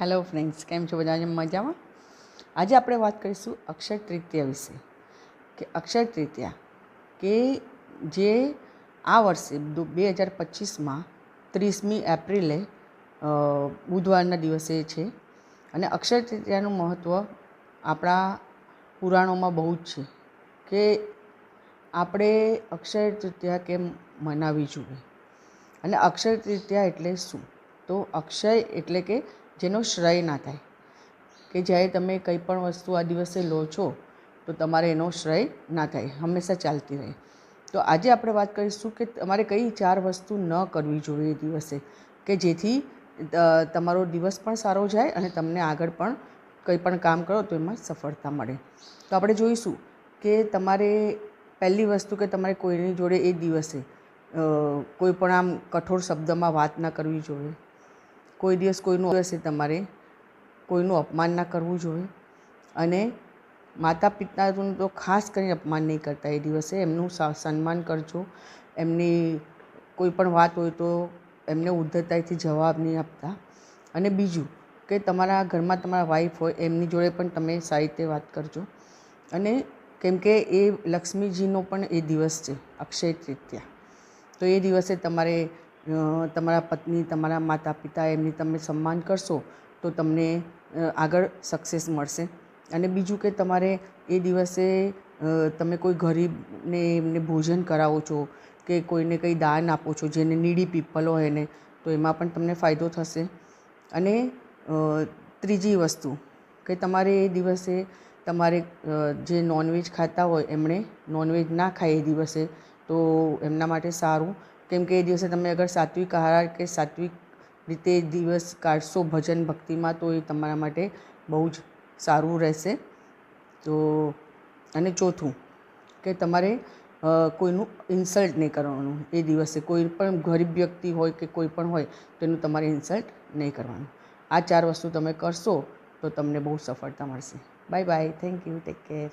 Hello friends કેમ છો? બધા મજામાં? આજે આપણે વાત કરીશું અક્ષય તૃતીયા વિશે. કે અક્ષય તૃતીયા કે જે આ વર્ષે બે હજાર પચીસમાં ત્રીસમી એપ્રિલે બુધવારના દિવસે છે. અને અક્ષય તૃતીયાનું મહત્ત્વ આપણા પુરાણોમાં બહુ જ છે કે આપણે અક્ષય તૃતીયા કેમ મનાવી જોઈએ? અને અક્ષર તૃતીયા એટલે શું? તો અક્ષય એટલે કે જેનો શ્રય ના થાય. કે જ્યારે તમે કંઈ પણ વસ્તુ આ દિવસે લો છો, તો તમારે એનો શ્રય ના થાય. હંમેશા ચાલતી રહે. તો આજે આપણે વાત કરીશું કે તમારે કઈ ચાર વસ્તુ ન કરવી જોઈએ દિવસે. કે જેથી તમારો દિવસ પણ સારો જાય અને તમને આગળ પણ કંઈ પણ કામ કરો તો એમાં સફળતા મળે. તો આપણે જોઈશું કે તમારે પહેલી વસ્તુ કે તમારે કોઈની જોડે એ દિવસે કોઈ પણ આમ કઠોર શબ્દમાં વાત ના કરવી જોઈએ. કોઈ દિવસ કોઈનું દિવસે તમારે, કોઈનું અપમાન ના કરવું જોઈએ. અને માતા પિતાનું તો ખાસ કરીને અપમાન નહીં કરતા એ દિવસે, એમનું સન્માન કરજો. એમની કોઈ પણ વાત હોય તો એમને ઉદ્ધતાઈથી જવાબ નહીં આપતા. અને બીજું કે તમારા ઘરમાં તમારા વાઈફ હોય, એમની જોડે પણ તમે સારી રીતે વાત કરજો. અને કેમ કે એ લક્ષ્મીજીનો પણ એ દિવસ છે, અક્ષય તૃતીયા. તો એ દિવસે તમારે તમારા પત્ની, તમારા માતા પિતા એમની તમે સન્માન કરશો, તો તમને આગળ સક્સેસ મળશે. અને બીજું કે તમારે એ દિવસે તમે કોઈ ગરીબને એમને ભોજન કરાવો છો કે કોઈને કંઈ દાન આપો છો, જેને નીડી પીપલ હોય એને, તો એમાં પણ તમને ફાયદો થશે. અને ત્રીજી વસ્તુ કે તમારે એ દિવસે તમારે જે નોનવેજ ખાતા હોય એમણે નોનવેજ ના ખાય એ દિવસે, તો એમના માટે સારું. કેમ કે એ દિવસે તમે અગર સાત્વિક આહાર કે સાત્વિક રીતે દિવસ કાઢશો ભજન ભક્તિમાં, તો એ તમારા માટે બહુ જ સારું રહેશે. તો, અને ચોથું કે તમારે કોઈનું ઇન્સલ્ટ નહીં કરવાનું. એ દિવસે કોઈ પણ ગરીબ વ્યક્તિ હોય કે કોઈ પણ હોય તેનું તમારે ઇન્સલ્ટ નહીં કરવાનું. આ ચાર વસ્તુ તમે કરશો, તો તમને બહુ સફળતા મળશે. Bye bye thank you take care